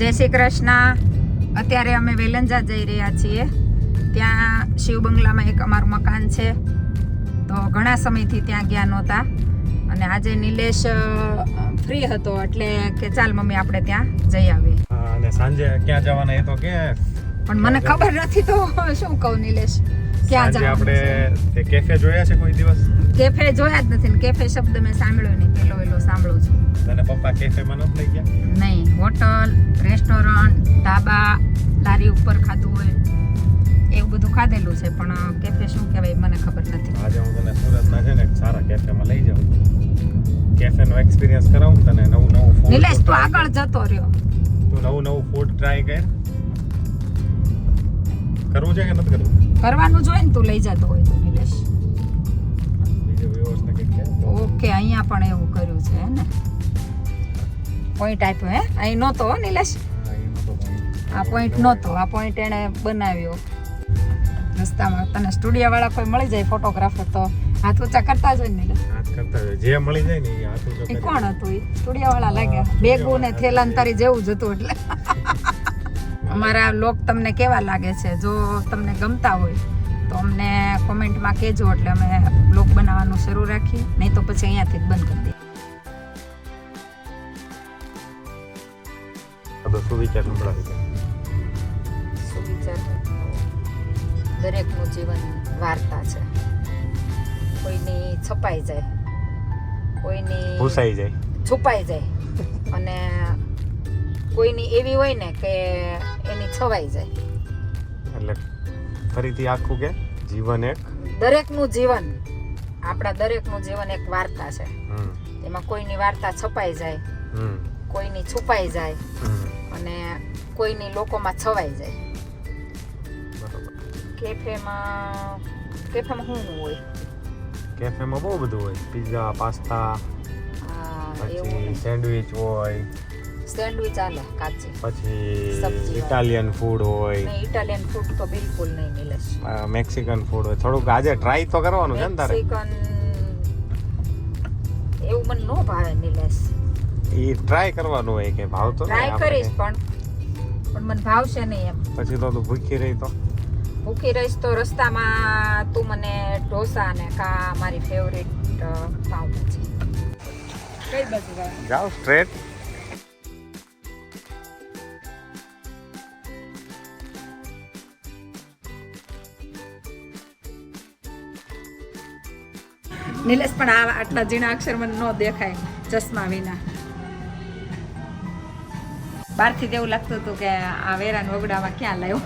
જય શ્રી કૃષ્ણ. અત્યારે અમે વેલંજા જઈ રહ્યા છીએ. ત્યાં શિવ બંગલામાં એક અમારું મકાન છે. તો ઘણા સમયથી ત્યાં ગયા નહોતા. અને આજે નિલેશ ફ્રી હતો એટલે કે ચાલ મમ્મી આપણે ત્યાં જઈ આવીએ. અને સાંજે ક્યાં જવાના એ તો કે પણ મને ખબર નથી તો શું કહું નિલેશ. ક્યાં જવાનું આપણે કેફે જોયા છે કોઈ દિવસ? કેફે જોયા જ નથી ને કેફે શબ્દ મેં સાંભળ્યો નહીં પેલો એલો સાંભળું છું. તને પપ્પા કેફેમાં નથી લઈ ગયા? નહીં હોટલ રેસ્ટોરન્ટ ઢાબા લારી ઉપર ખાધું હોય એવું બધું ખાધેલું છે પણ કેફે શું કહેવાય મને ખબર નથી. આજે હું તને સુરતમાં છે ને સારા કેફેમાં લઈ જાઉં કેફેનો એક્સપિરિયન્સ કરાવું તને નવું નવું ફૂડ નિલેશ તું આગળ જતો રહ્યો. તું નવું નવું ફૂડ ટ્રાય કર. કરવું છે કે નથી કરવું? કરવાનું જોઈએ ને તું લઈ જતો હોય ઓકે અહીંયા પણ એવું કર્યું છે ને? પોઈન્ટ આપ્યો હે? અહીં નહોતો નિલેશ. આ પોઈન્ટ નહોતો આ પોઈન્ટ એણે બનાવ્યો. રસ્તામાં તને સ્ટુડિયો વાળા કોઈ મળી જાય ફોટોગ્રાફર તો? હાથ ઊંચા કરતા જ હોય ને હાથ કરતા હોય. જે મળી જાય ને એ કોણ હતું? એ સ્ટુડિયો વાળા લાગ્યા બેગુ ને થેલાન તારી જેવું જ હતું એટલે. અમારા લોક તમને કેવા લાગે છે? જો તમને ગમતા હોય. તો અમને કોમેન્ટમાં કહેજો એટલે અમે બ્લોગ બનાવવાનું શરૂ રાખીએ. નહીં તો પછી અહીંયાથી જ બંધ કરી દઈએ. આ સુવિચાર સંભળાવી સુવિચાર. દરેકનું જીવન વાર્તા છે. કોઈની છપાઈ જાય. કોઈની ભૂસાઈ જાય. છુપાઈ જાય. અને કોઈની એવી હોય ને કે એની છવાઈ જાય. એટલે ફરીથી આખું કે જીવન એક? દરેકનું જીવન આપણા દરેકનું જીવન એક વાર્તા છે. એમાં કોઈની વાર્તા છપાઈ જાય કોઈની છુપાઈ જાય અને કોઈની લોકોમાં છવાઈ જાય. કેફેમાં કેફેમાં શું હોય? કેફેમાં બહુ બધું હોય. પીઝા પાસ્તા પછી સેન્ડવિચ હોય સેન્ડવિચ ચાલે કાચી. પછી ઇટાલિયન ફૂડ હોય. નહીં ઇટાલિયન ફૂડ તો બિલકુલ નહીં મિલે મેક્સિકન ફૂડ હોય. થોડુંક આજે ટ્રાય તો કરવાનું છે ને તારે? મેક્સિકન એવું મને ન ભાવે નિલેશ એ ટ્રાય કરવાનું હોય કે ભાવ તો ટ્રાય કરીશ પણ પણ મને ભાવશે નહીં એમ. પછી તો તું ભૂખી રહી તો? ભૂખી રહીશ તો રસ્તામાં તું મને ઢોસા ને કા મારી ફેવરેટ પાઉંભાજી કઈ બાજુ જાવ? સ્ટ્રેટ નિલેશ પણ આ આટલા ઝીણા અક્ષર મને ન દેખાય ચશ્મા વિના. બહારથી એવું લાગતું હતું કે આ વેરાન વગડામાં ક્યાં લાવ્યો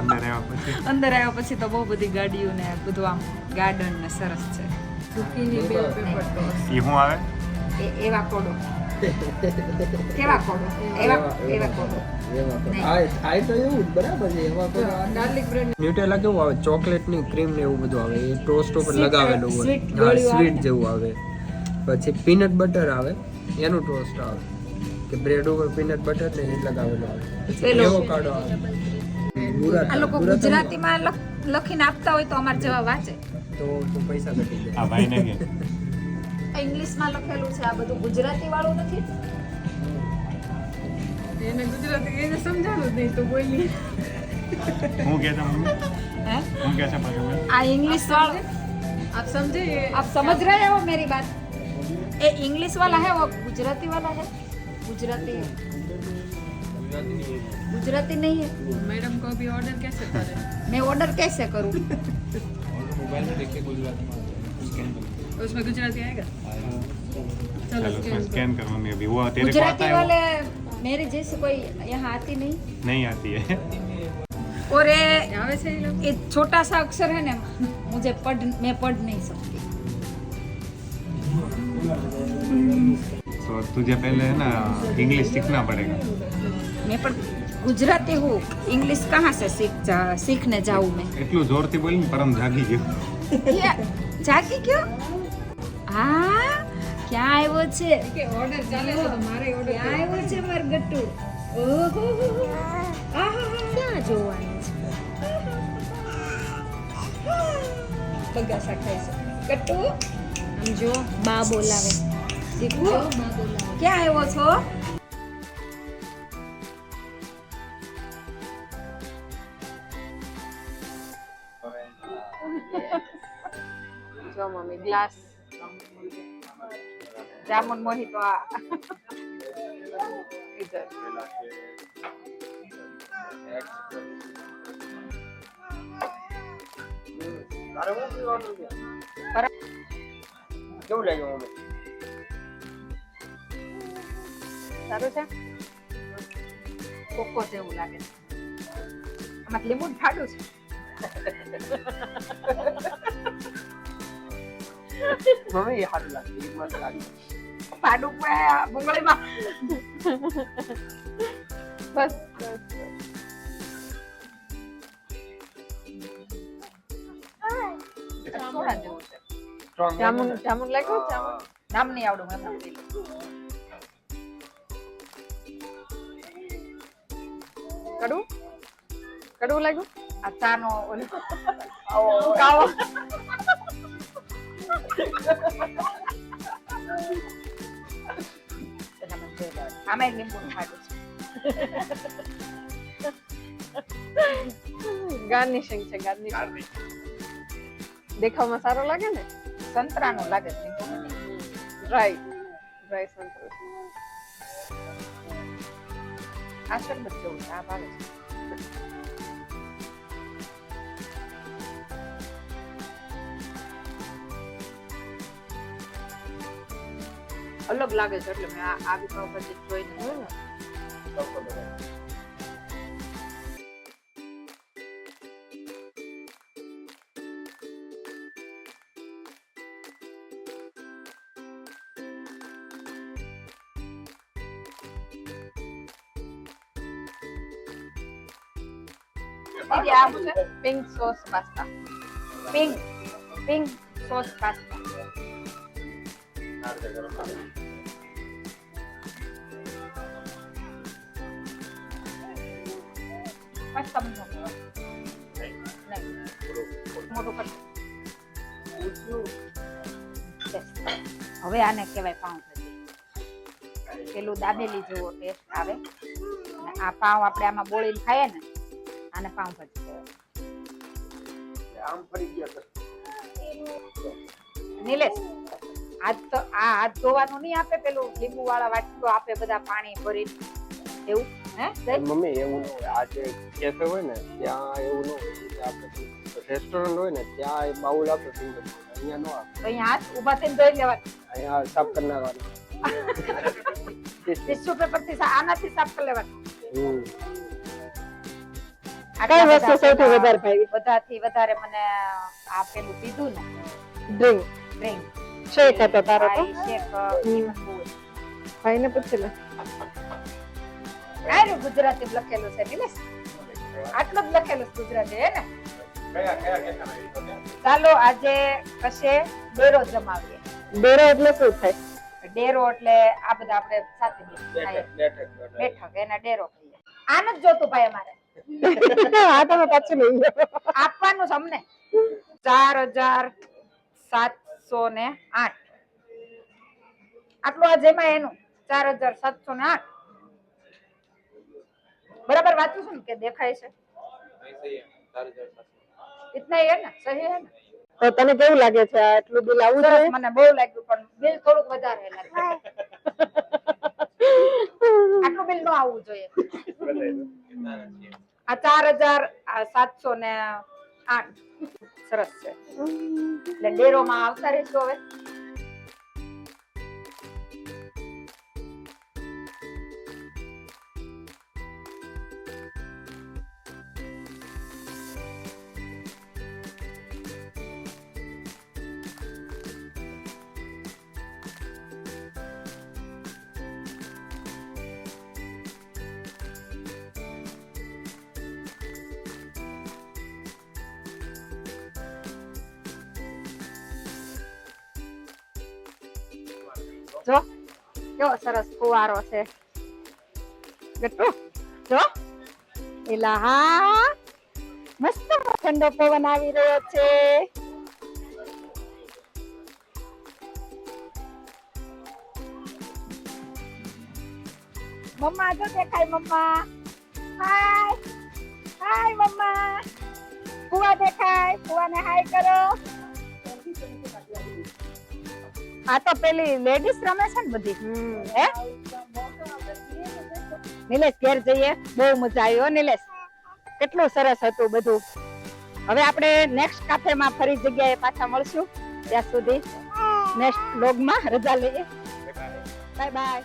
અંદર આવ્યા પછી. અંદર આવ્યા પછી તો બહુ બધી ગાડીઓ ને બધું આમ ગાર્ડન ને સરસ છે. આવે? એવા કોડો. કેવા કોડો? એવા એવા કોડો. નહીં. તો એવું બરાબર છે એમાં કોઈ ન્યુટેલા કેવું આવે? ચોકલેટની ક્રીમ ને એવું બધું આવે. એ ટોસ્ટ ઉપર લગાવેલું હોય. હા સ્વીટ જેવું આવે. પછી પીનટ બટર આવે. એનું ટોસ્ટ આવે. કે બ્રેડ ઉપર પીનટ બટર ને એ લગાવેલું આવે. એવોકાડો આવે. આ લોકો ગુજરાતીમાં લખ- લખીને આપતા હોય તો અમારે જેવા વાંચે. તો તો પૈસા ઘટી જાય. આ ભાઈને કે? ઇંગ્લિશમાં લખેલું છે આ બધું ગુજરાતી વાળું નથી? એને ગુજરાતી એને સમજાણું જ નહીં તો બોલી હું કે છે મમ્મી હે હું કે છે પાછું મેં? આ इंग्लिश वाला આપ સમજે आप समझ रहे हो मेरी बात ये इंग्लिश वाला है वो गुजराती वाला है गुजराती गुजराती नहीं है मैडम को अभी ऑर्डर कैसे करें मैं ऑर्डर कैसे करूँ उसमें गुजराती आएगा चलो चलो उसमें स्कैन कर मम्मी अभी वो तेरे को गुजराती आता है वाले मेरे जैसे कोई यहाँ आती नहीं वो? नहीं आती है और ये आवे છે એ લોકો ये छोटा सा अक्षर है ना मुझे पढ़ मैं पढ़ नहीं सकती तो तुझे पहले है ना इंग्लिश सीखना पड़ेगा मैं पर गुजराती हूँ इंग्लिश कहाँ से सीख जा सीखने जाऊँ मैं એટલું જોરથી બોલી ને પરમ જાગી ગયો क्या जागी क्यों ક્યાં આવ્યો છે? કે ઓર્ડર ચાલે છે તો મારે ઓર્ડર ક્યાં આવ્યો છે માર ગટ્ટુ? ઓહો આહા ક્યાં જોવાનું છે? બગાસા ખાઈ છે. ગટ્ટુ આમ જો બા બોલાવે. દીકુ ક્યાં આવ્યો છો? જો મમ્મી ગ્લાસ. જામુન મોહિતો આ. કેવું લાગ્યું સારું છે કોકો જેવું લાગે છે આમાં લીંબુ ને છે મમ્મી એ સારું લાગે એ મસ્ત લાગે ફાડું પણ બંગળીમાં બસ બસ બસ. સોડા જેવું છે સ્ટ્રોંગ જામુન જામુન લાગ્યું જામુન નામ નહીં આવડું એમ નામ પી લઉં. કડવું કડવું લાગ્યું આ ચા નો ઓલો કાવો એના લીંબુ છે ગાર્નિશિંગ છે ગાર્નિશિંગ દેખાવમાં સારો લાગે ને? સંતરાનું લાગે છે. ડ્રાય ડ્રાય સંતરો. આ શરબત જેવું છે આ ભાવે છે. અલગ લાગે છે એટલે મેં આ જોઈને હમ. દીદી આ શું છે pink sauce pasta pink pink નહીં મોટું કર બસ. હવે આને કહેવાય પાઉં પેલું દાબેલી જેવો ટેસ્ટ આવે. આ પાઉં આપણે આમાં બોળીને ખાઈએ ને આને પાઉંભાજી કહેવાય. આમ ફરી ગયા તો. નિલેશ હાથ તો આ હાથ ધોવાનું નહીં આપે પેલું લીંબુ વાળા વાટકો આપે બધા પાણી ભરી એવું? હે? મમ્મી એવું ન હોય. આ જે કેફે હોય ને ત્યાં એવું ન હોય. આપણે રેસ્ટોરન્ટ હોય ને ત્યાં એ બાઉલ આપે સિંગલ અહીંયા ન આપે. અહીંયા હાથ ઊભા થઈને ધોઈ લેવા અહીંયા સાફ કરી નાખવાનું. ટિશ્યુ પેપરથી આનાથી સાફ કરી લેવાનું. હમ. કઈ વસ્તુ સૌથી વધારે ભાઈ બધાથી વધારે મને આ પેલું પીધું ને. ડ્રિંક ડ્રિંક શેક હતો તારો તો. શેક ભાઈ ને પૂછી લે. આનું ગુજરાતી લખેલું છે નિલેશ આટલું જ લખેલું છે ગુજરાતી હે ને? ચાલો આજે કશે ડેરો જમાવીએ. ડેરો એટલે શું થાય? ડેરો એટલે આ બધા આપણે સાથે બેઠક બેઠક બેઠક. ડેરો કહીએ આને જ જોતું ભાઈ અમારે. આ તમે પાછું લઈ આપવાનું છે અમને. ચાર હજાર સાતસો ને આઠ. આટલું આ એનું ચાર હજાર સાતસો ને આઠ. બરાબર વાંચું છું કે દેખાય છે? તને કેવું લાગે છે આ એટલું બિલ મને બહુ લાગ્યું બિલ થોડુંક વધારે આટલું બિલ ન આવવું જોઈએ. આ ચાર હજાર સાતસો ને આઠ. સરસ છે. એટલે ડેરોમાં આવતા રહેશો હવે. જો કેવો સરસ ફુવારો છે ગટુ જો એલા હા મસ્ત ઠંડો પવન આવી રહ્યો છે મમ્મા જો દેખાય મમ્મા હાય હાય મમ્મા ફુવા દેખાય ફુવાને હાય કરો આ તો પેલી લેડીઝ રમે છે ને બધી. હે? નિલેશ ઘેર જઈએ. બહુ મજા આવી હો નિલેશ. કેટલું સરસ હતું બધું. હવે આપણે નેક્સ્ટ કાફેમાં ફરી જગ્યાએ પાછા મળશું. ત્યાં સુધી નેક્સ્ટ લોગમાં રજા લઈએ. Bye bye